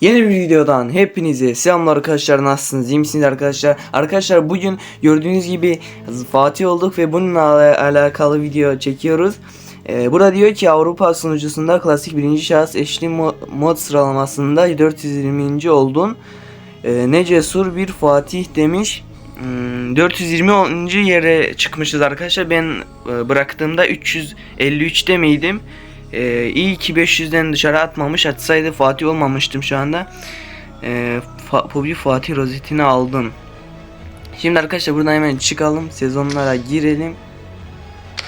Yeni bir videodan hepinize selamlar arkadaşlar. Nasılsınız? İyi misiniz arkadaşlar? Arkadaşlar bugün gördüğünüz gibi Fatih olduk ve bununla ala- alakalı video çekiyoruz. Ee, Burada diyor ki Avrupa sunucusunda klasik birinci şahıs eşli mo- mod sıralamasında 420. oldun. Ee, Ne cesur bir Fatih demiş. Hmm, 420. yere çıkmışız arkadaşlar. Ben e, bıraktığımda 353'te miydim ee, iyi ki 500'den dışarı atmamış. Atsaydı Fatih olmamıştım şu anda. Ee, Fa- PUBG Fatih rozetini aldım. Şimdi arkadaşlar buradan hemen çıkalım. Sezonlara girelim.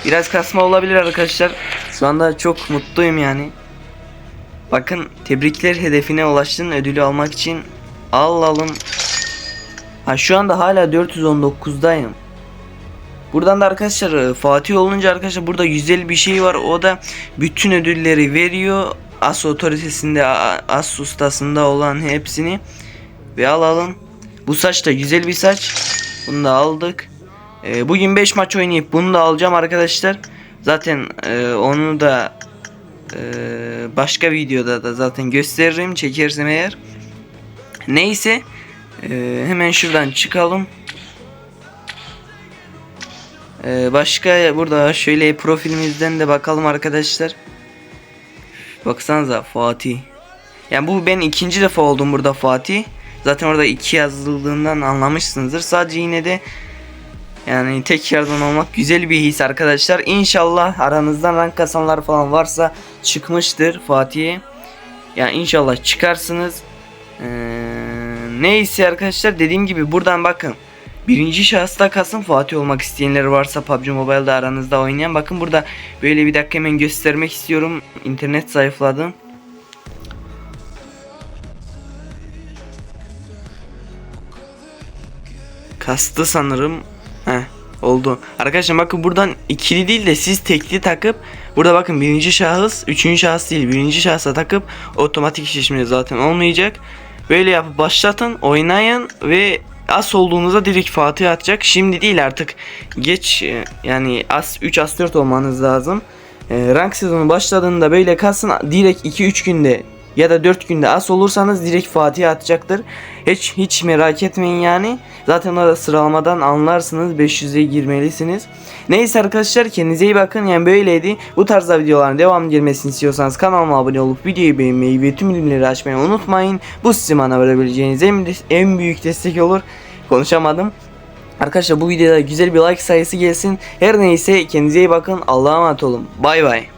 Biraz kasma olabilir arkadaşlar. Şu anda çok mutluyum yani. Bakın tebrikler hedefine ulaştın ödülü almak için alalım. Ha şu anda hala 419'dayım. Buradan da arkadaşlar e, Fatih olunca arkadaşlar burada güzel bir şey var. O da bütün ödülleri veriyor. As otoritesinde, As ustasında olan hepsini ve alalım. Bu saç da güzel bir saç. Bunu da aldık. E, bugün 5 maç oynayıp bunu da alacağım arkadaşlar. Zaten e, onu da e, başka videoda da zaten gösteririm çekersem eğer. Neyse e, hemen şuradan çıkalım. Ee, başka burada şöyle profilimizden de bakalım arkadaşlar. Baksanıza Fatih. Yani bu ben ikinci defa oldum burada Fatih. Zaten orada iki yazıldığından anlamışsınızdır. Sadece yine de yani tekrardan olmak güzel bir his arkadaşlar. İnşallah aranızdan rank kasanlar falan varsa çıkmıştır Fatih'e. Yani inşallah çıkarsınız. Ee, neyse arkadaşlar dediğim gibi buradan bakın. Birinci şahısta kalsın Fatih olmak isteyenler varsa PUBG Mobile'da aranızda oynayan bakın burada böyle bir dakika hemen göstermek istiyorum. İnternet zayıfladı. Kastı sanırım Heh oldu. Arkadaşlar bakın buradan ikili değil de siz tekli takıp Burada bakın birinci şahıs üçüncü şahıs değil birinci şahsa takıp otomatik şişme zaten olmayacak. Böyle yapıp başlatın oynayın ve as olduğunuzda direkt Fatih atacak. Şimdi değil artık geç e, yani as 3 as 4 olmanız lazım. E, rank sezonu başladığında böyle kalsın direkt 2-3 günde ya da 4 günde as olursanız direkt Fatih atacaktır. Hiç hiç merak etmeyin yani. Zaten orada sıralamadan anlarsınız 500'e girmelisiniz. Neyse arkadaşlar kendinize iyi bakın. Yani böyleydi. Bu tarzda videoların devam gelmesini istiyorsanız kanalıma abone olup videoyu beğenmeyi ve tüm bilimleri açmayı unutmayın. Bu sizin bana verebileceğiniz en, en büyük destek olur. Konuşamadım. Arkadaşlar bu videoda güzel bir like sayısı gelsin. Her neyse kendinize iyi bakın. Allah'a emanet olun. Bay bay.